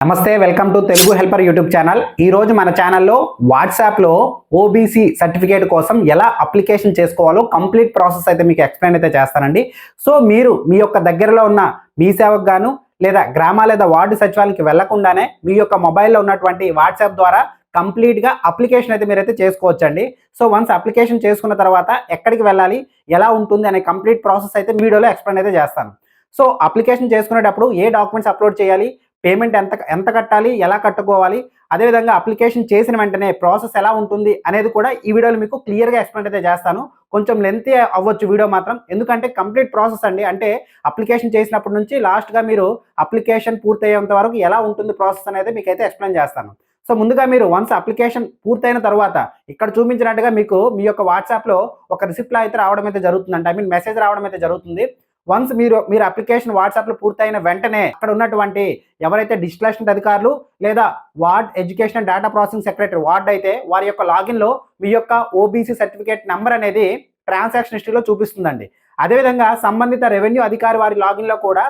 నమస్తే welcome to Telugu helper YouTube channel. ఈ రోజు మన ఛానల్లో వాట్సాప్లో ఓబీసీ సర్టిఫికేట్ కోసం ఎలా అప్లికేషన్ చేసుకోవాలో కంప్లీట్ ప్రాసెస్ అయితే మీకు ఎక్స్ప్లెయిన్ అయితే చేస్తానండి. సో మీరు మీ యొక్క దగ్గరలో ఉన్న మీ సేవకు గాను లేదా గ్రామ లేదా వార్డు సచివాలయానికి వెళ్ళకుండానే మీ యొక్క మొబైల్లో ఉన్నటువంటి వాట్సాప్ ద్వారా కంప్లీట్గా అప్లికేషన్ అయితే మీరైతే చేసుకోవచ్చండి. సో వన్స్ అప్లికేషన్ చేసుకున్న తర్వాత ఎక్కడికి వెళ్ళాలి ఎలా ఉంటుంది అనే కంప్లీట్ ప్రాసెస్ అయితే వీడియోలో ఎక్స్ప్లెయిన్ అయితే చేస్తాను. సో అప్లికేషన్ చేసుకునేటప్పుడు ఏ డాక్యుమెంట్స్ అప్లోడ్ చేయాలి పేమెంట్ ఎంత ఎంత కట్టాలి ఎలా కట్టుకోవాలి అదేవిధంగా అప్లికేషన్ చేసిన వెంటనే ప్రాసెస్ ఎలా ఉంటుంది అనేది కూడా ఈ వీడియోలో మీకు క్లియర్గా ఎక్స్ప్లెయిన్ అయితే చేస్తాను. కొంచెం లెంత్ అవ్వచ్చు వీడియో మాత్రం. ఎందుకంటే కంప్లీట్ ప్రాసెస్ అండి. అంటే అప్లికేషన్ చేసినప్పటి నుంచి లాస్ట్గా మీరు అప్లికేషన్ పూర్తయ్యేంత వరకు ఎలా ఉంటుంది ప్రాసెస్ అనేది మీకు అయితే ఎక్స్ప్లెయిన్ చేస్తాను. సో ముందుగా మీరు వన్స్ అప్లికేషన్ పూర్తయిన తర్వాత ఇక్కడ చూపించినట్టుగా మీకు మీ యొక్క వాట్సాప్లో ఒక రిసిప్ట్లో అయితే రావడం అయితే జరుగుతుందంట ఐ మీన్ మెసేజ్ రావడం అయితే జరుగుతుంది. వన్స్ మీరు మీరు అప్లికేషన్ వాట్సాప్లో పూర్తయిన వెంటనే అక్కడ ఉన్నటువంటి ఎవరైతే డిస్టిలేషన్ అధికారులు లేదా ward education data processing secretary ward అయితే వారి యొక్క లాగిన్లో మీ యొక్క ఓబీసీ సర్టిఫికేట్ నెంబర్ అనేది ట్రాన్సాక్షన్ హిస్టరీలో చూపిస్తుందండి. అదేవిధంగా సంబంధిత రెవెన్యూ అధికారి వారి లాగిన్లో కూడా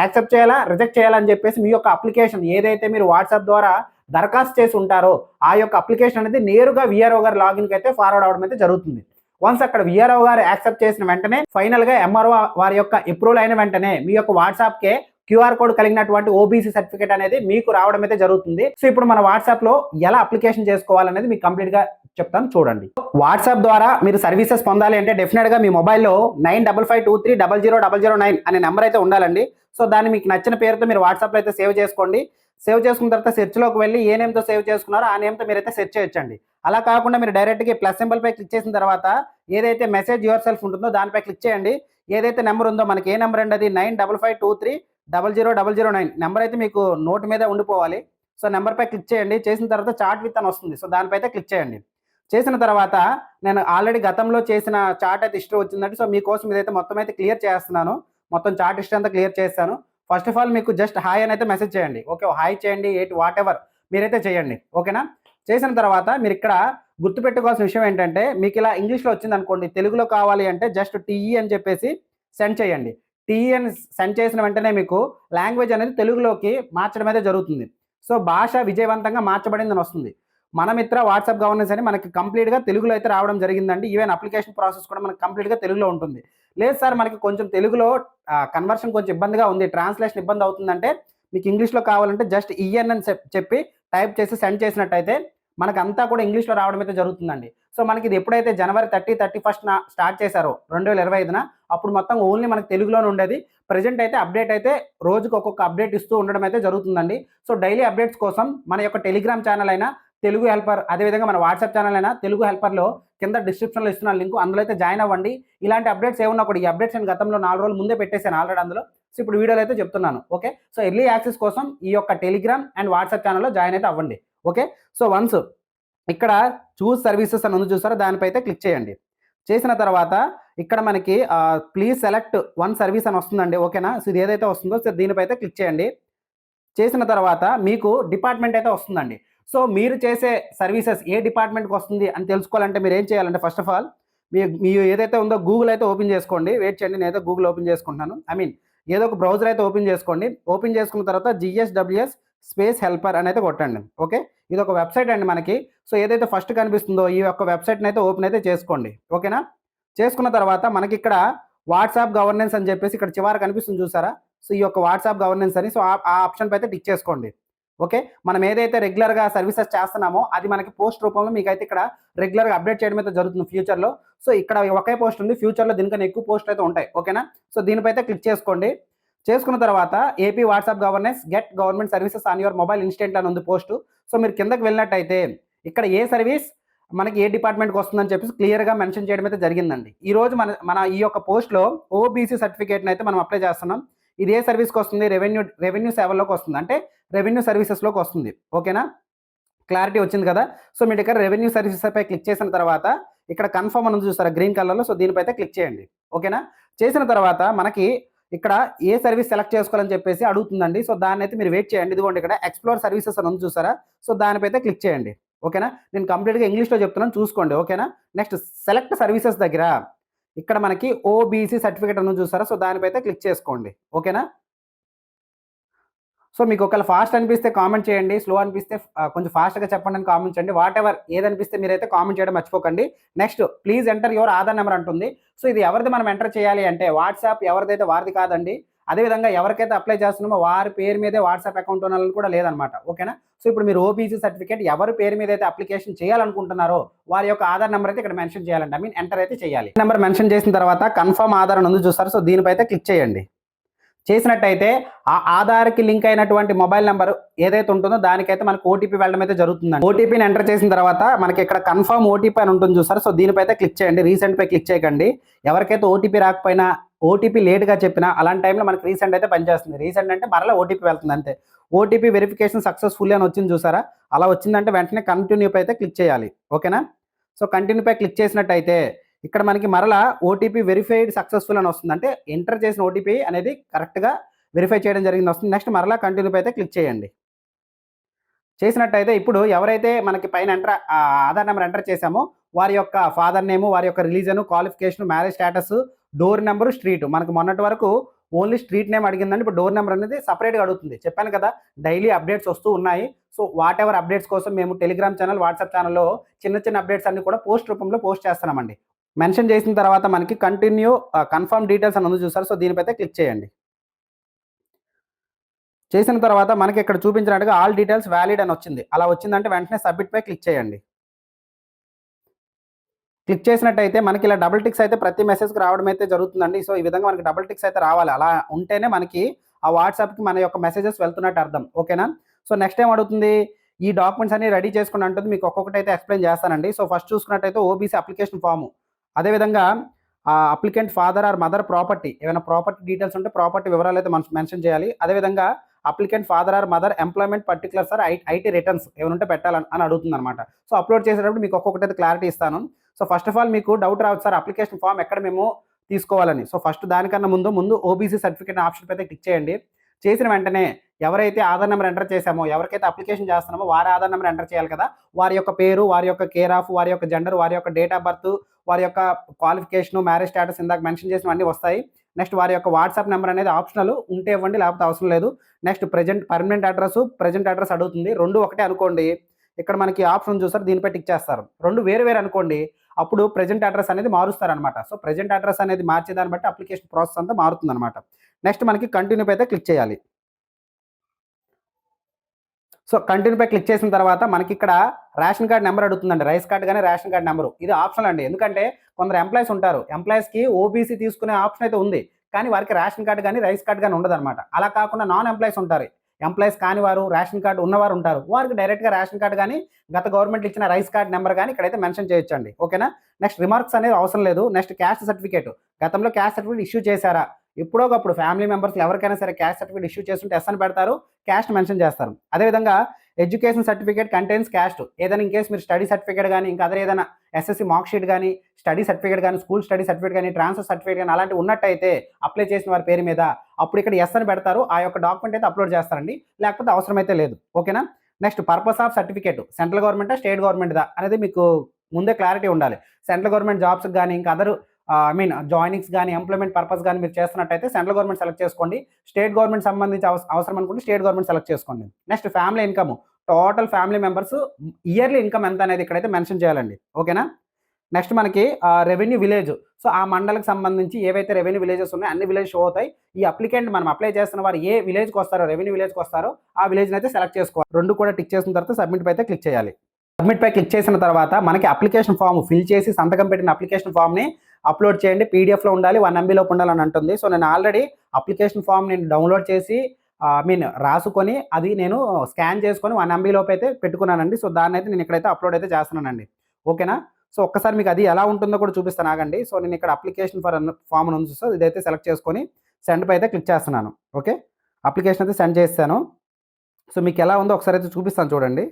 యాక్సెప్ట్ చేయాలా రిజెక్ట్ చేయాలని చెప్పేసి మీ యొక్క అప్లికేషన్ ఏదైతే మీరు వాట్సాప్ ద్వారా దరఖాస్తు చేసి ఉంటారో ఆ యొక్క అప్లికేషన్ అనేది నేరుగా విఆర్ఓ గారి లాగిన్కి అయితే ఫార్వర్డ్ అవడం అయితే జరుగుతుంది. వన్స్ అక్కడ విఆర్ఓ గారు యాక్సెప్ట్ చేసిన వెంటనే ఫైనల్గా ఎంఆర్ఓ వారి యొక్క అప్రూవల్ అయిన వెంటనే మీ యొక్క వాట్సాప్ కే క్యూఆర్ కోడ్ కలిగినటువంటి ఓబీసీ సర్టిఫికేట్ అనేది మీకు రావడం అయితే జరుగుతుంది. సో ఇప్పుడు మన వాట్సాప్లో ఎలా అప్లికేషన్ చేసుకోవాలనేది మీకు కంప్లీట్గా చెప్తాను. చూడండి. వాట్సాప్ ద్వారా మీరు సర్వీసెస్ పొందాలి అంటే డెఫినెట్గా మీ మొబైల్లో nine double five two three double zero double zero nine అనే నెంబర్ అయితే ఉండాలండి. సో దాన్ని మీకు నచ్చిన పేరుతో మీరు వాట్సాప్ అయితే సేవ్ చేసుకోండి. సేవ్ చేసుకున్న తర్వాత సెర్చ్లోకి వెళ్ళి ఏ నేమ్తో సేవ్ చేసుకున్నారో ఆ నేమ్తో మీరైతే సెర్చ్ చేయొచ్చండి. అలా కాకుండా మీరు డైరెక్ట్గా ప్లస్ సింబల్ పై క్లిక్ చేసిన తర్వాత ఏదైతే మెసేజ్ యువర్ సెల్ఫ్ ఉంటుందో దానిపై క్లిక్ చేయండి. ఏదైతే నెంబర్ ఉందో మనకి ఏ నెంబర్ అండి అది? Nine double five two three double zero double zero nine number అయితే మీకు నోట్ మీద ఉండిపోవాలి. సో నెంబర్ పై క్లిక్ చేయండి. చేసిన తర్వాత చార్ట్ విత్ అని వస్తుంది. సో దానిపై అయితే క్లిక్ చేయండి. చేసిన తర్వాత నేను ఆల్రెడీ గతంలో చేసిన చార్ట్ అయితే హిస్టరీ వచ్చిందంటే సో మీకోసం ఇదైతే మొత్తం అయితే క్లియర్ చేస్తున్నాను. మొత్తం చార్ట్ హిస్టరీ అంతా క్లియర్ చేస్తాను. ఫస్ట్ ఆఫ్ ఆల్ మీకు జస్ట్ హాయ్ అని అయితే మెసేజ్ చేయండి. ఓకే హాయ్ చేయండి ఎయిట్ వాట్ ఎవర్ మీరైతే చేయండి. ఓకేనా చేసిన తర్వాత మీరు ఇక్కడ గుర్తుపెట్టుకోవాల్సిన విషయం ఏంటంటే మీకు ఇలా ఇంగ్లీష్లో వచ్చింది అనుకోండి తెలుగులో కావాలి అంటే జస్ట్ టీఈ e అని చెప్పేసి సెండ్ చేయండి. టీఈ e అని సెండ్ చేసిన వెంటనే మీకు లాంగ్వేజ్ అనేది తెలుగులోకి మార్చడం అయితే జరుగుతుంది. సో భాష విజయవంతంగా మార్చబడిందని వస్తుంది. మన మిత్ర వాట్సాప్ గవర్నెన్స్ అని మనకి కంప్లీట్గా తెలుగులో అయితే రావడం జరిగిందండి. ఈవెన్ అప్లికేషన్ ప్రాసెస్ కూడా మనకి కంప్లీట్గా తెలుగులో ఉంటుంది. లేదు సార్ మనకి కొంచెం తెలుగులో కన్వర్షన్ కొంచెం ఇబ్బందిగా ఉంది ట్రాన్స్లేషన్ ఇబ్బంది అవుతుందంటే మీకు ఇంగ్లీష్లో కావాలంటే జస్ట్ ఈఎన్ అని చెప్పి టైప్ చేసి సెండ్ చేసినట్టయితే మనకు అంతా కూడా ఇంగ్లీష్లో రావడం అయితే జరుగుతుందండి. సో మనకి ఇది ఎప్పుడైతే January thirty thirty first start చేశారో రెండు వేల ఇరవై ఐదున అప్పుడు మొత్తం ఓన్లీ మనకి తెలుగులోనే ఉండేది. ప్రజెంట్ అయితే అప్డేట్ అయితే రోజుకు ఒక్కొక్క అప్డేట్ ఇస్తూ ఉండడం అయితే జరుగుతుందండి. సో డైలీ అప్డేట్స్ కోసం మన యొక్క టెలిగ్రామ్ ఛానల్ అయినా తెలుగు హెల్పర్ అదేవిధంగా మన వాట్సాప్ ఛానల్ అయినా తెలుగు హెల్పర్లో కింద డిస్క్రిప్షన్లో ఇస్తున్నాను లింక్ అందులో అయితే జాయిన్ అవ్వండి. ఇలాంటి అప్డేట్స్ ఏమన్నా కూడా ఈ అప్డేట్స్ నేను గతంలో నాలుగు రోజులు ముందే పెట్టేశాను ఆల్రెడీ అందులో. సో ఇప్పుడు వీడియోలో అయితే చెప్తున్నాను ఓకే? సో ఎర్లీ యాక్సెస్ కోసం ఈ యొక్క టెలిగ్రామ్ అండ్ వాట్సాప్ ఛానల్లో జాయిన్ అయితే అవ్వండి ఓకే? సో వన్స్ ఇక్కడ చూస్ సర్వీసెస్ అని ఉంది చూసారా? దానిపై అయితే క్లిక్ చేయండి. చేసిన తర్వాత ఇక్కడ మనకి ప్లీజ్ సెలెక్ట్ వన్ సర్వీస్ అని వస్తుందండి ఓకేనా? సో ఇది ఏదైతే వస్తుందో సో దీనిపై అయితే క్లిక్ చేయండి. చేసిన తర్వాత మీకు డిపార్ట్మెంట్ అయితే వస్తుందండి. సో మీరు చేసే సర్వీసెస్ ఏ డిపార్ట్మెంట్కి వస్తుంది అని తెలుసుకోవాలంటే మీరు ఏం చేయాలంటే ఫస్ట్ ఆఫ్ ఆల్ మీ మీ ఏదైతే ఉందో గూగుల్ అయితే ఓపెన్ చేసుకోండి. వెయిట్ చేయండి నేనైతే గూగుల్ ఓపెన్ చేసుకుంటున్నాను. ఐ మీన్ ఏదో ఒక బ్రౌజర్ అయితే ఓపెన్ చేసుకోండి. ఓపెన్ చేసుకున్న తర్వాత జిఎస్డబ్ల్యూఎస్ స్పేస్ హెల్పర్ అని అయితే కొట్టండి. ఓకే ఇది ఒక వెబ్సైట్ అండి మనకి. సో ఏదైతే ఫస్ట్ కనిపిస్తుందో ఈ యొక్క వెబ్సైట్ని అయితే ఓపెన్ అయితే చేసుకోండి. ఓకేనా చేసుకున్న తర్వాత మనకి ఇక్కడ వాట్సాప్ గవర్నెన్స్ అని చెప్పేసి ఇక్కడ చివరి కనిపిస్తుంది చూసారా? సో ఈ యొక్క వాట్సాప్ గవర్నెన్స్ అని సో ఆ ఆప్షన్ అయితే టిక్ చేసుకోండి. ఓకే? మనం ఏదైతే రెగ్యులర్గా సర్వీసెస్ చేస్తున్నామో అది మనకి పోస్ట్ రూపంలో మీకు అయితే ఇక్కడ రెగ్యులర్గా అప్డేట్ చేయడం అయితే జరుగుతుంది ఫ్యూచర్లో. సో ఇక్కడ ఒకే పోస్ట్ ఉంది. ఫ్యూచర్లో దీనికన్నా ఎక్కువ పోస్ట్ అయితే ఉంటాయి. ఓకేనా? సో దీనిపై అయితే క్లిక్ చేసుకోండి. చేసుకున్న తర్వాత AP WhatsApp governance get government services on your mobile instant అని ఉంది పోస్ట్. సో మీరు కిందకి వెళ్ళినట్టయితే ఇక్కడ ఏ సర్వీస్ మనకి ఏ డిపార్ట్మెంట్కి వస్తుందని చెప్పేసి క్లియర్గా మెన్షన్ చేయడం అయితే జరిగిందండి. ఈ రోజు మన మన ఈ యొక్క పోస్ట్లో ఓబీసీ సర్టిఫికేట్ని అయితే మనం అప్లై చేస్తున్నాం. ఇది ఏ సర్వీస్కి వస్తుంది? రెవెన్యూ రెవెన్యూ సేవల్లోకి వస్తుంది. అంటే రెవెన్యూ సర్వీసెస్లోకి వస్తుంది. ఓకేనా? క్లారిటీ వచ్చింది కదా? సో మీ దగ్గర రెవెన్యూ సర్వీసెస్పై క్లిక్ చేసిన తర్వాత ఇక్కడ కన్ఫర్మ్ అని చూస్తారా గ్రీన్ కలర్లో. సో దీనిపై అయితే క్లిక్ చేయండి. ఓకేనా? చేసిన తర్వాత మనకి ఇక్కడ ఏ సర్వీస్ సెలెక్ట్ చేసుకోవాలని చెప్పేసి అడుగుతుందండి. సో దాన్ని అయితే మీరు వెయిట్ చేయండి. ఇదిగోండి ఇక్కడ ఎక్స్ప్లోర్ సర్వీసెస్ అని ఉంది చూసారా? సో దానిపై అయితే క్లిక్ చేయండి. ఓకేనా? నేను కంప్లీట్గా ఇంగ్లీష్లో చెప్తున్నాను. చూసుకోండి. ఓకేనా? నెక్స్ట్ సెలెక్ట్ సర్వీసెస్ దగ్గర ఇక్కడ మనకి ఓబీసీ సర్టిఫికేట్ అని చూసారా? సో దానిపై అయితే క్లిక్ చేసుకోండి. ఓకేనా? సో మీకు ఒకవేళ ఫాస్ట్ అనిపిస్తే కామెంట్ చేయండి. స్లో అనిపిస్తే కొంచెం ఫాస్ట్గా చెప్పండి అని కామెంట్ చేయండి. వాట్ ఎవర్ ఏదనిపిస్తే మీరైతే కామెంట్ చేయడం మర్చిపోకండి. Next please enter your Aadhaar number అంటుంది. సో ఇది ఎవరిది మనం ఎంటర్ చేయాలి అంటే వాట్సాప్ ఎవరిదైతే వారిది కాదండి అదేవిధంగా ఎవరికైతే అప్లై చేస్తున్నామో వారి పేరు మీదే వాట్సాప్ అకౌంట్ ఉండాలని కూడా లేదనమాట ఓకేనా? సో ఇప్పుడు మీరు ఓబీసీ సర్టిఫికేట్ ఎవరి పేరు మీద అయితే అప్లికేషన్ చేయాలనుకుంటున్నారో వారి యొక్క ఆధార్ నెంబర్ అయితే ఇక్కడ మెన్షన్ చేయాలండి. ఐ మీన్ ఎంటర్ అయితే చేయాలి. నెంబర్ మెన్షన్ చేసిన తర్వాత కన్ఫర్మ్ ఆధార్ అని ఉంది చూస్తారు సో దీనిపై అయితే క్లిక్ చేయండి. చేసినట్టయితే ఆ ఆధార్కి లింక్ అయినటువంటి మొబైల్ నెంబర్ ఏదైతే ఉంటుందో దానికైతే మనకు ఓటీపీ వెళ్ళడం అయితే జరుగుతుంది ఓటీపీని ఎంటర్ చేసిన తర్వాత మనకి ఇక్కడ కన్ఫర్మ్ ఓటీపీ అని ఉంటుంది చూసారు. సో దీనిపై అయితే క్లిక్ చేయండి. రీసెంట్ పై క్లిక్ చేయకండి. ఎవరికైతే ఓటీపీ రాకపోయినా ఓటీపీ లేట్గా చెప్పినా అలాంటి టైంలో మనకి రీసెంట్ అయితే పనిచేస్తుంది. రీసెంట్ అంటే మరలా ఓటీపీ వెళ్తుంది అంతే. ఓటీపీ వెరిఫికేషన్ సక్సెస్ఫుల్ అని వచ్చింది చూసారా? అలా వచ్చిందంటే వెంటనే కంటిన్యూ పై అయితే క్లిక్ చేయాలి. ఓకేనా సో కంటిన్యూపై క్లిక్ చేసినట్టయితే ఇక్కడ మనకి మరలా ఓటీపీ వెరిఫైడ్ సక్సెస్ఫుల్ అని వస్తుంది. అంటే ఎంటర్ చేసిన ఓటీపీ అనేది కరెక్ట్గా వెరిఫై చేయడం జరిగింది. వస్తుంది. నెక్స్ట్ మరలా కంటిన్యూ అయితే క్లిక్ చేయండి. చేసినట్టయితే ఇప్పుడు ఎవరైతే మనకి పైన ఎంటర్ ఆధార్ నెంబర్ ఎంటర్ చేశామో వారి యొక్క ఫాదర్ నేమ్ వారి యొక్క రిలీజను qualification marriage status door number street మనకు మొన్నటి వరకు ఓన్లీ స్ట్రీట్ నేమ్ అడిగిందండి. ఇప్పుడు డోర్ నెంబర్ అనేది సపరేట్గా అడుగుతుంది. చెప్పాను కదా డైలీ అప్డేట్స్ వస్తూ ఉన్నాయి. సో వాట్ ఎవర్ అప్డేట్స్ కోసం మేము టెలిగ్రామ్ ఛానల్ వాట్సాప్ ఛానల్లో చిన్న చిన్న అప్డేట్స్ అన్ని కూడా పోస్ట్ రూపంలో పోస్ట్ చేస్తున్నామండి. మెన్షన్ చేసిన తర్వాత మనకి కంటిన్యూ కన్ఫర్మ్ డీటెయిల్స్ అని ఉంది చూసారు? సో దీనిపైతే క్లిక్ చేయండి. చేసిన తర్వాత మనకి ఇక్కడ చూపించినట్టుగా ఆల్ డీటెయిల్స్ వ్యాలిడ్ అని వచ్చింది. అలా వచ్చిందంటే వెంటనే సబ్మిట్ పై క్లిక్ చేయండి. క్లిక్ చేసినట్టయితే మనకి ఇలా డబుల్ టిక్స్ అయితే ప్రతి మెసేజ్కి రావడం అయితే జరుగుతుందండి. సో ఈ విధంగా మనకి డబుల్ టిక్స్ అయితే రావాలి. అలా ఉంటేనే మనకి ఆ వాట్సాప్కి మన యొక్క మెసేజెస్ వెళ్తున్నట్టు అర్థం. ఓకేనా? సో నెక్స్ట్ ఏం అడుగుతుంది? ఈ డాక్యుమెంట్స్ అన్ని రెడీ చేసుకుని అంటుంది. మీకు ఒక్కొక్కటి అయితే ఎక్స్ప్లెయిన్ చేస్తానండి. సో ఫస్ట్ చూసుకున్నట్టయితే ఓబీసీ అప్లికేషన్ ఫాము అదేవిధంగా ఆ applicant father or mother property ఏమైనా ప్రాపర్టీ డీటెయిల్స్ ఉంటే ప్రాపర్టీ వివరాలు అయితే మనం మెన్షన్ చేయాలి. అదేవిధంగా applicant father or mother employment particular sir IT returns ఏమైనా ఉంటే పెట్టాలని అని అడుగుతుంది అనమాట సో అప్లోడ్ చేసేటప్పుడు మీకు ఒక్కొక్కటి అయితే క్లారిటీ ఇస్తాను. సో ఫస్ట్ ఆఫ్ ఆల్ మీకు డౌట్ రావచ్చు సార్. అప్లికేషన్ ఫామ్ ఎక్కడ మేము తీసుకోవాలని. సో ఫస్ట్ దానికన్నా ముందు ముందు ఓబీసీ సర్టిఫికేట్ ఆప్షన్ అయితే క్లిక్ చేయండి. చేసిన వెంటనే ఎవరైతే ఆధార్ నెంబర్ ఎంటర్ చేశామో ఎవరికైతే అప్లికేషన్ చేస్తున్నామో వారి ఆధార్ నెంబర్ ఎంటర్ చేయాలి కదా. వారి యొక్క పేరు వారి యొక్క కేర్ ఆఫ్ వారి యొక్క జెండర్ వారి యొక్క డేట్ ఆఫ్ బర్త్ వారి యొక్క క్వాలిఫికేషన్ మ్యారేజ్ స్టేటస్ ఇందాక మెన్షన్ చేసినవన్నీ వస్తాయి. నెక్స్ట్ వారి యొక్క వాట్సాప్ నెంబర్ అనేది ఆప్షనల్ ఉంటే ఇవ్వండి లేకపోతే అవసరం లేదు. Next present permanent address present address అడుగుతుంది. రెండు ఒకటే అనుకోండి. ఇక్కడ మనకి ఆప్షన్ చూసారు దీనిపై టిక్ చేస్తారు. రెండు వేరు వేరు అనుకోండి. అప్పుడు ప్రజెంట్ అడ్రస్ అనేది మారుస్తారనమాట సో ప్రజెంట్ అడ్రస్ అనేది మార్చే దాన్ని బట్టి అప్లికేషన్ ప్రాసెస్ అంతా మారుతుంది అనమాట నెక్స్ట్ మనకి కంటిన్యూ అయితే క్లిక్ చేయాలి. సో కంటిన్యూ పై క్లిక్ చేసిన తర్వాత మనకి ఇక్కడ రేషన్ కార్డ్ నెంబర్ అడుగుతుందండి. రైస్ కార్డ్ కానీ రేషన్ కార్డ్ నెంబర్ ఇది ఆప్షన్ అండి. ఎందుకంటే కొందరు ఎంప్లాయీస్ ఉంటారు. ఎంప్లాయీస్కి ఓబీసీ తీసుకునే ఆప్షన్ అయితే ఉంది. కానీ వారికి రేషన్ కార్డ్ కానీ రైస్ కార్డ్ కానీ ఉండదు అనమాట అలా కాకుండా నాన్ ఎంప్లాయీస్ ఉంటారు. ఎంప్లాయీస్ కాని వారు రేషన్ కార్డు ఉన్నవారు ఉంటారు. వారికి డైరెక్ట్గా రేషన్ కార్డు కానీ గత గవర్నమెంట్ ఇచ్చిన రైస్ కార్డ్ నెంబర్ కానీ ఇక్కడైతే మెన్షన్ చేయొచ్చండి. ఓకేనా? నెక్స్ట్ రిమార్క్స్ అనేది అవసరం లేదు. నెక్స్ట్ క్యాస్ట్ సర్టిఫికేట్ గతంలో క్యాస్ట్ సర్టిఫికేట్ ఇష్యూ చేశారా? ఇప్పుడోకప్పుడు ఫ్యామిలీ మెంబర్స్ ఎవరికైనా సరే క్యాస్ట్ సర్టిఫికేట్ ఇష్యూ చేస్తుంటే ఎస్ అని పెడతారు క్యాస్ట్ మెన్షన్ చేస్తారు. అదేవిధంగా ఎడ్యుకేషన్ సర్టిఫికేట్ కంటైన్స్ క్యాస్ట్. ఏదైనా ఇన్ కేసు మీరు స్టడీ సర్టిఫికేట్ కానీ ఇంకా అదర్ ఏదైనా ఎస్ఎస్సి మార్క్ షీట్ కానీ స్టడీ సర్టిఫికేట్ కానీ స్కూల్ స్టడీ సర్టిఫికేట్ కానీ ట్రాన్స్ఫర్ సర్టిఫికేట్ కానీ అలాంటి ఉన్నట్టయితే అప్లై చేసిన వారి పేరు మీద అప్పుడు ఇక్కడ ఎస్ అని పెడతారు. ఆ యొక్క డాక్యుమెంట్ అయితే అప్లోడ్ చేస్తారండి. లేకపోతే అవసరం అయితే లేదు. ఓకేనా? Next purpose of certificate. Central government state government దా అనేది మీకు ముందే క్లారిటీ ఉండాలి. సెంట్రల్ గవర్నమెంట్ జాబ్స్ కానీ ఇంకా అదర్ ఐ మీన్ జాయినింగ్స్ కానీ ఎంప్లాయ్మెంట్ పర్పస్ కానీ మీరు చేస్తున్నట్టయితే సెంట్రల్ గవర్నమెంట్ సెలెక్ట్ చేసుకోండి. స్టేట్ గవర్నమెంట్ సంబంధించి అవస- అవసరం అనుకుంటే స్టేట్ గవర్నమెంట్ సెలెక్ట్ చేసుకోండి. Next family income. Total family members yearly income ఎంత అనేది ఇక్కడైతే మెన్షన్ చేయాలండి. ఓకేనా? నెక్స్ట్ మనకి రెవెన్యూ విలేజ్. సో ఆ మండలకు సంబంధించి ఏవైతే రెవెన్యూ విలేజెస్ ఉన్నాయో అన్ని విలేజ్ షో అవుతాయి. ఈ అప్లికెంట్ మనం అప్లై చేస్తున్న వారు ఏ విలేజ్కి వస్తారో రెవెన్యూ విలేజ్కి వస్తారో ఆ విలేజ్ని అయితే సెలెక్ట్ చేసుకోవాలి. రెండు కూడా టిక్ చేసిన తర్వాత సబ్మిట్ పై అయితే క్లిక్ చేయాలి. సబ్మిట్ పై క్లిక్ చేసిన తర్వాత మనకి అప్లికేషన్ ఫామ్ ఫిల్ చేసి సంతకం పెట్టిన అప్లికేషన్ ఫామ్ని అప్లోడ్ చేయండి. పీడిఎఫ్లో ఉండాలి వన్ ఎంబీలోపు ఉండాలని అంటుంది. సో నేను ఆల్రెడీ అప్లికేషన్ ఫామ్ నేను డౌన్లోడ్ చేసి ఐ మీన్ రాసుకొని అది నేను స్కాన్ చేసుకొని వన్ ఎంబీలోపు అయితే పెట్టుకున్నానండి. సో దాన్ని అయితే నేను ఇక్కడైతే అప్లోడ్ అయితే చేస్తున్నానండి. ఓకేనా? సో ఒక్కసారి మీకు అది ఎలా ఉంటుందో కూడా చూపిస్తాను. ఆగండి. సో నేను ఇక్కడ అప్లికేషన్ ఫర్ ఫామ్ ఉంది సో ఇదైతే సెలెక్ట్ చేసుకొని సెండ్ పై అయితే క్లిక్ చేస్తున్నాను. ఓకే? అప్లికేషన్ అయితే సెండ్ చేస్తాను సో మీకు ఎలా ఉందో ఒకసారి అయితే చూపిస్తాను చూడండి.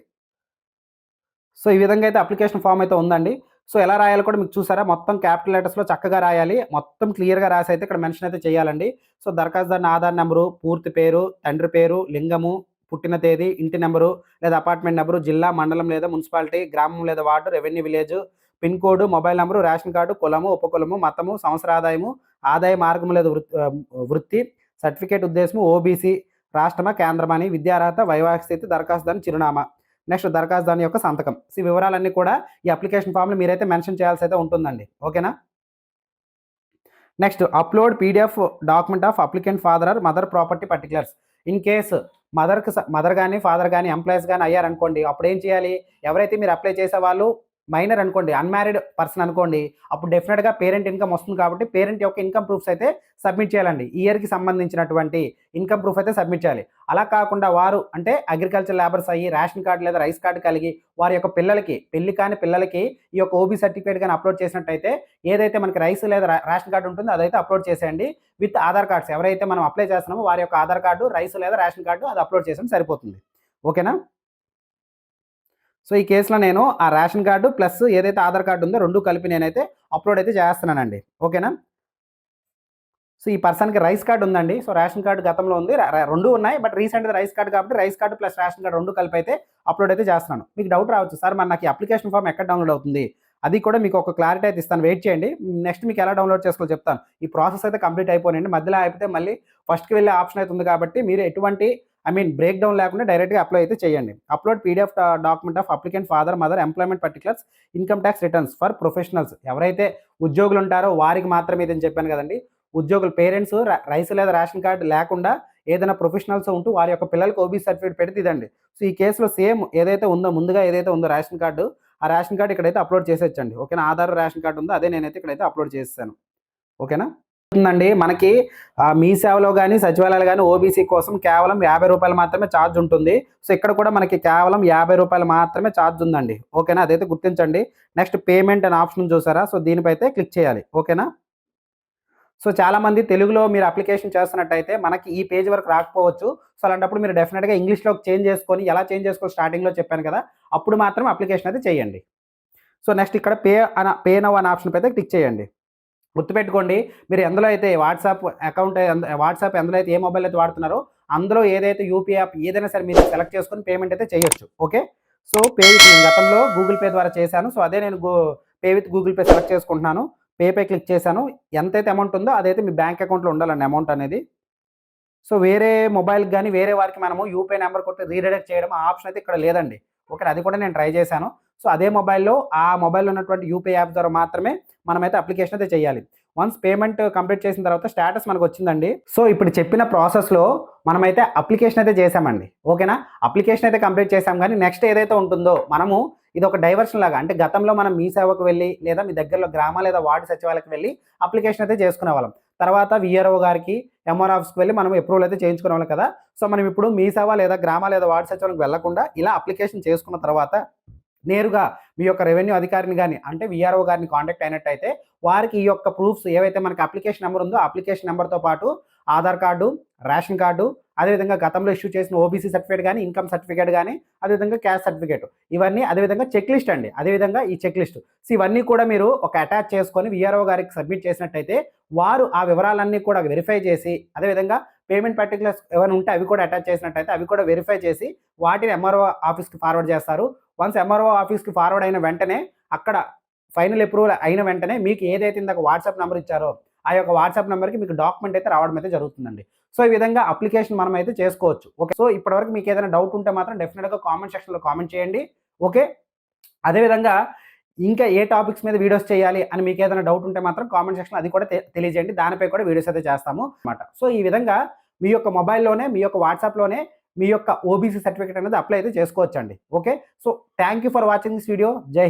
సో ఈ విధంగా అయితే అప్లికేషన్ ఫామ్ అయితే ఉందండి. సో ఎలా రాయాలి కూడా మీకు చూసారా? మొత్తం క్యాపిటల్ లెటర్స్లో చక్కగా రాయాలి. మొత్తం క్లియర్గా రాసి అయితే ఇక్కడ మెన్షన్ అయితే చేయాలండి. సో దరఖాస్తుదారుని ఆధార్ నెంబరు పూర్తి పేరు తండ్రి పేరు లింగము పుట్టిన తేదీ ఇంటి నెంబరు లేదా అపార్ట్మెంట్ నెంబరు జిల్లా మండలం లేదా మున్సిపాలిటీ గ్రామం లేదా ward revenue village pin code mobile number ration card కులము ఉపకులము మతము సంవత్సర ఆదాయము ఆదాయ మార్గం లేదా వృత్తి వృత్తి సర్టిఫికేట్ ఉద్దేశము ఓబీసీ రాష్ట్రమా కేంద్రమా అని విద్యార్హత వైవాహిక స్థితి దరఖాస్తుదారుని చిరునామా. నెక్స్ట్ దరఖాస్తుదారుని యొక్క సంతకం. ఈ వివరాలన్నీ కూడా ఈ అప్లికేషన్ ఫామ్లో మీరైతే మెన్షన్ చేయాల్సి అయితే ఉంటుందండి. ఓకేనా? Next upload PDF document of applicant father or mother property particulars in case మదర్కి మదర్ కానీ ఫాదర్ కానీ ఎంప్లాయీస్ కానీ అయ్యారనుకోండి అప్పుడు ఏం చేయాలి? ఎవరైతే మీరు అప్లై చేసే వాళ్ళు మైనర్ అనుకోండి అన్మ్యారీడ్ పర్సన్ అనుకోండి అప్పుడు డెఫినెట్గా పేరెంట్ ఇన్కమ్ వస్తుంది కాబట్టి పేరెంట్ యొక్క ఇన్కమ్ ప్రూఫ్స్ అయితే సబ్మిట్ చేయాలండి. ఇయర్కి సంబంధించినటువంటి ఇన్కమ్ ప్రూఫ్ అయితే సబ్మిట్ చేయాలి. అలా కాకుండా వారు అంటే అగ్రికల్చర్ లేబర్స్ అయ్యి రేషన్ కార్డు లేదా రైస్ కార్డు కలిగి వారి యొక్క పిల్లలకి పెళ్ళి కాని పిల్లలకి ఈ యొక్క ఓబీ సర్టిఫికేట్ కానీ అప్లోడ్ చేసినట్టయితే ఏదైతే మనకి రైస్ లేదా రేషన్ కార్డు ఉంటుందో అదైతే అప్లోడ్ చేసేయండి. విత్ ఆధార్ కార్డ్స్ ఎవరైతే మనం అప్లై చేస్తున్నామో వారి యొక్క ఆధార్ కార్డు రైస్ లేదా రేషన్ కార్డు అది అప్లోడ్ చేసాం సరిపోతుంది. ఓకేనా? సో ఈ కేసులో నేను ఆ రేషన్ కార్డు ప్లస్ ఏదైతే ఆధార్ కార్డు ఉందో రెండు కలిపి నేనైతే అప్లోడ్ అయితే చేస్తున్నానండి. ఓకేనా? సో ఈ పర్సన్కి రైస్ కార్డు ఉందండి. సో రేషన్ కార్డు గతంలో ఉంది. రెండు ఉన్నాయి. బట్ రీసెంట్గా రైస్ కార్డు కాబట్టి rice card plus ration card రెండు కలిపి అయితే అప్లోడ్ అయితే చేస్తున్నాను. మీకు డౌట్ రావచ్చు. సార్ మరి నాకు ఈ అప్లికేషన్ ఫామ్ ఎక్కడ డౌన్లోడ్ అవుతుంది? అది కూడా మీకు ఒక క్లారిటీ అయితే ఇస్తాను. వెయిట్ చేయండి. నెక్స్ట్ మీకు ఎలా డౌన్లోడ్ చేసుకోవాలో చెప్తాను. ఈ ప్రాసెస్ అయితే కంప్లీట్ అయిపోయినండి మధ్యలో అయిపోతే మళ్ళీ ఫస్ట్కి వెళ్ళే ఆప్షన్ అయితే ఉంది కాబట్టి మీరు ఎటువంటి ఐ మీన్ బ్రేక్ డౌన్ లేకుండా డైరెక్ట్గా అప్లై అయితే చేయండి. Upload PDF document of applicant father mother employment particulars income tax returns for professionals. ఎవరైతే ఉద్యోగులు ఉంటారో వారికి మాత్రమే ఇదని చెప్పాను కదండి. ఉద్యోగులు పేరెంట్స్ రైస్ లేదా రేషన్ కార్డు లేకుండా ఏదైనా ప్రొఫెషనల్స్ ఉంటూ వారి యొక్క పిల్లలకు ఓబీ సర్టిఫికేట్ పెడితే ఇదండి. సో ఈ కేసులో సేమ్ ఏదైతే ఉందో ముందుగా ఏదైతే ఉందో రేషన్ కార్డు ఆ రేషన్ కార్డు ఇక్కడైతే అప్లోడ్ చేసేచ్చండి ఓకేనా? ఆధార్ రేషన్ కార్డు ఉందో అదే నేనైతే ఇక్కడైతే అప్లోడ్ చేస్తాను ఓకేనా? ఉందండి మనకి మీ సేవలో కానీ సచివాలయాలు కానీ ఓబీసీ కోసం కేవలం యాభై రూపాయలు మాత్రమే ఛార్జ్ ఉంటుంది. సో ఇక్కడ కూడా మనకి కేవలం యాభై రూపాయలు మాత్రమే ఛార్జ్ ఉందండి. ఓకేనా? అదైతే గుర్తించండి. నెక్స్ట్ పేమెంట్ అనే ఆప్షన్ చూసారా? సో దీనిపై అయితే క్లిక్ చేయాలి. ఓకేనా? సో చాలా మంది తెలుగులో మీరు అప్లికేషన్ చేస్తున్నట్టయితే మనకి ఈ పేజ్ వరకు రాకపోవచ్చు. సో అలాంటప్పుడు మీరు డెఫినెట్గా ఇంగ్లీష్లో చేంజ్ చేసుకొని ఎలా చేంజ్ చేసుకోవాలి స్టార్టింగ్లో చెప్పాను కదా అప్పుడు మాత్రం అప్లికేషన్ అయితే చేయండి. సో నెక్స్ట్ ఇక్కడ పే అన పే నవ్ అనే ఆప్షన్ అయితే క్లిక్ చేయండి. గుర్తుపెట్టుకోండి మీరు ఎందులో అయితే వాట్సాప్ అకౌంట్ వాట్సాప్ ఎందులో అయితే ఏ మొబైల్ అయితే వాడుతున్నారో అందులో ఏదైతే యూపీఐ యాప్ ఏదైనా సరే మీరు సెలెక్ట్ చేసుకొని పేమెంట్ అయితే చేయొచ్చు ఓకే సో పే విత్ నేను గతంలో గూగుల్ పే ద్వారా చేశాను. సో అదే నేను pay with Google pay select చేసుకుంటున్నాను. పేపే క్లిక్ చేశాను. ఎంతైతే అమౌంట్ ఉందో అదైతే మీ బ్యాంక్ అకౌంట్లో ఉండాలండి అమౌంట్ అనేది. సో వేరే మొబైల్కి కానీ వేరే వారికి మనము యూపీఐ నెంబర్ కొట్టి రీడైరెక్ట్ చేయడం ఆ ఆప్షన్ అయితే ఇక్కడ లేదండి. ఓకే అది కూడా నేను ట్రై చేశాను. సో అదే మొబైల్లో ఆ మొబైల్లో ఉన్నటువంటి యూపీఐ యాప్ ద్వారా మాత్రమే మనమైతే అప్లికేషన్ అయితే చేయాలి. వన్స్ పేమెంట్ కంప్లీట్ చేసిన తర్వాత స్టేటస్ మనకు వచ్చిందండి. సో ఇప్పుడు చెప్పిన ప్రాసెస్లో మనమైతే అప్లికేషన్ అయితే చేసామండి ఓకేనా అప్లికేషన్ అయితే కంప్లీట్ చేసాం కానీ నెక్స్ట్ ఏదైతే ఉంటుందో మనము ఇది ఒక డైవర్షన్ లాగా అంటే గతంలో మనం మీ సేవకు వెళ్ళి లేదా మీ దగ్గరలో గ్రామ లేదా వార్డు సచివాలయకు వెళ్ళి అప్లికేషన్ అయితే చేసుకునే వాళ్ళం. తర్వాత విఆర్ఓ గారికి ఎంఆర్ ఆఫీస్కి వెళ్ళి మనం అప్రూవల్ అయితే చేయించుకునే వాళ్ళం కదా. సో మనం ఇప్పుడు మీ సేవ లేదా గ్రామ లేదా వార్డు సచివాలయంకి వెళ్ళకుండా ఇలా అప్లికేషన్ చేసుకున్న తర్వాత నేరుగా మీ యొక్క రెవెన్యూ అధికారిని కానీ అంటే విఆర్ఓ గారిని కాంటాక్ట్ అయినట్టయితే వారికి ఈ యొక్క ప్రూఫ్స్ ఏవైతే మనకి అప్లికేషన్ నెంబర్ ఉందో అప్లికేషన్ నెంబర్తో పాటు ఆధార్ కార్డు రేషన్ కార్డు అదేవిధంగా గతంలో ఇష్యూ చేసిన ఓబీసీ సర్టిఫికేట్ కానీ ఇన్కమ్ సర్టిఫికేట్ కానీ అదేవిధంగా క్యాష్ సర్టిఫికేట్ ఇవన్నీ అదేవిధంగా చెక్ లిస్ట్ అండి. అదేవిధంగా ఈ చెక్ లిస్ట్ సో ఇవన్నీ కూడా మీరు ఒక అటాచ్ చేసుకొని విఆర్ఓ గారికి సబ్మిట్ చేసినట్టయితే వారు ఆ వివరాలన్నీ కూడా వెరిఫై చేసి అదేవిధంగా పేమెంట్ పర్టికులర్స్ ఏమైనా ఉంటే అవి కూడా అటాచ్ చేసినట్టయితే అవి కూడా వెరిఫై చేసి వాటిని ఎంఆర్ఓ ఆఫీస్కి ఫార్వర్డ్ చేస్తారు. వన్స్ ఎంఆర్ఓ ఆఫీస్కి ఫార్వర్డ్ అయిన వెంటనే అక్కడ ఫైనల్ అప్రూవల్ అయిన వెంటనే మీకు ఏదైతే ఇందాక వాట్సాప్ నెంబర్ ఇచ్చారో ఆ యొక్క వాట్సాప్ నెంబర్కి మీకు డాక్యుమెంట్ అయితే రావడం అయితే జరుగుతుందండి. సో ఈ విధంగా అప్లికేషన్ మనం అయితే చేసుకోవచ్చు. ఓకే సో ఇప్పటివరకు మీకు ఏదైనా డౌట్ ఉంటే మాత్రం డెఫినెట్గా కామెంట్ సెక్షన్లో కామెంట్ చేయండి. ఓకే అదేవిధంగా ఇంకా ఏ టాపిక్స్ మీద వీడియోస్ చేయాలి అని మీకు ఏదైనా డౌట్ ఉంటే మాత్రం కామెంట్ సెక్షన్ అది కూడా తె- తెలియజేయండి. దానిపై కూడా వీడియోస్ అయితే చేస్తాము. అనమాట సో ఈ విధంగా మీ యొక్క మొబైల్లోనే మీ యొక్క వాట్సాప్లోనే మీ యొక్క ఓబీసీ సర్టిఫికేట్ అనేది అప్లై అయితే చేసుకోవచ్చండి. Okay so thank you for watching this video జై